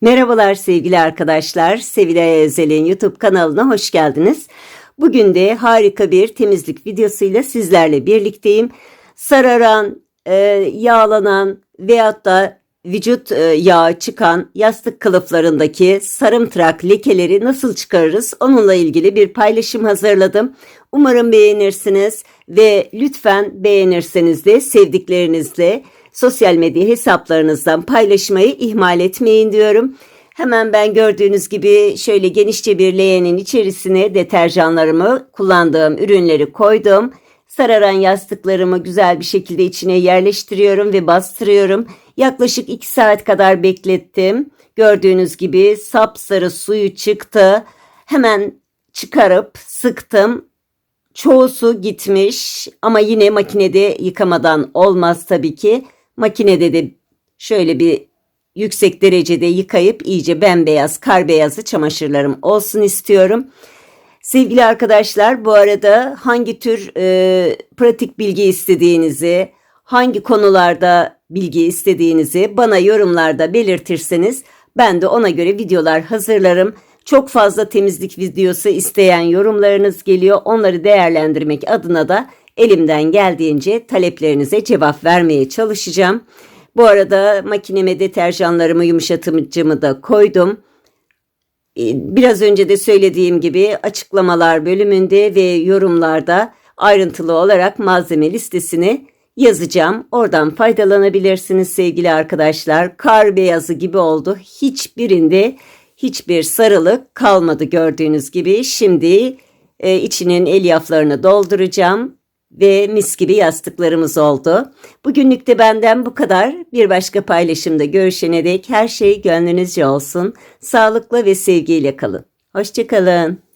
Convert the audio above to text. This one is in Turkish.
Merhabalar sevgili arkadaşlar. Sevilay Özel'in YouTube kanalına hoş geldiniz. Bugün de harika bir temizlik videosuyla sizlerle birlikteyim. Sararan, e, yağlanan veyahut da vücut e, yağı çıkan yastık kılıflarındaki sarımtırak lekeleri nasıl çıkarırız? Onunla ilgili bir paylaşım hazırladım. Umarım beğenirsiniz ve lütfen beğenirseniz de sevdiklerinizle sosyal medya hesaplarınızdan paylaşmayı ihmal etmeyin diyorum. Hemen ben gördüğünüz gibi şöyle genişçe bir leğenin içerisine deterjanlarımı kullandığım ürünleri koydum. Sararan yastıklarımı güzel bir şekilde içine yerleştiriyorum ve bastırıyorum. Yaklaşık 2 saat kadar beklettim. Gördüğünüz gibi sapsarı suyu çıktı. Hemen çıkarıp sıktım. Çoğusu gitmiş ama yine makinede yıkamadan olmaz tabii ki. Makinede de şöyle bir yüksek derecede yıkayıp iyice bembeyaz, kar beyazı çamaşırlarım olsun istiyorum. Sevgili arkadaşlar bu arada hangi tür e, pratik bilgi istediğinizi, hangi konularda bilgi istediğinizi bana yorumlarda belirtirseniz ben de ona göre videolar hazırlarım. Çok fazla temizlik videosu isteyen yorumlarınız geliyor. Onları değerlendirmek adına da elimden geldiğince taleplerinize cevap vermeye çalışacağım. Bu arada makineme deterjanlarımı yumuşatıcımı da koydum. Ee, Biraz önce de söylediğim gibi açıklamalar bölümünde ve yorumlarda ayrıntılı olarak malzeme listesini yazacağım. Oradan faydalanabilirsiniz sevgili arkadaşlar. Kar beyazı gibi oldu. Hiçbirinde hiçbir sarılık kalmadı gördüğünüz gibi. Şimdi e, içinin elyaflarını dolduracağım ve mis gibi yastıklarımız oldu. Bugünlük de benden bu kadar. Bir başka paylaşımda görüşene dek her şey gönlünüzce olsun. Sağlıkla ve sevgiyle kalın. Hoşçakalın.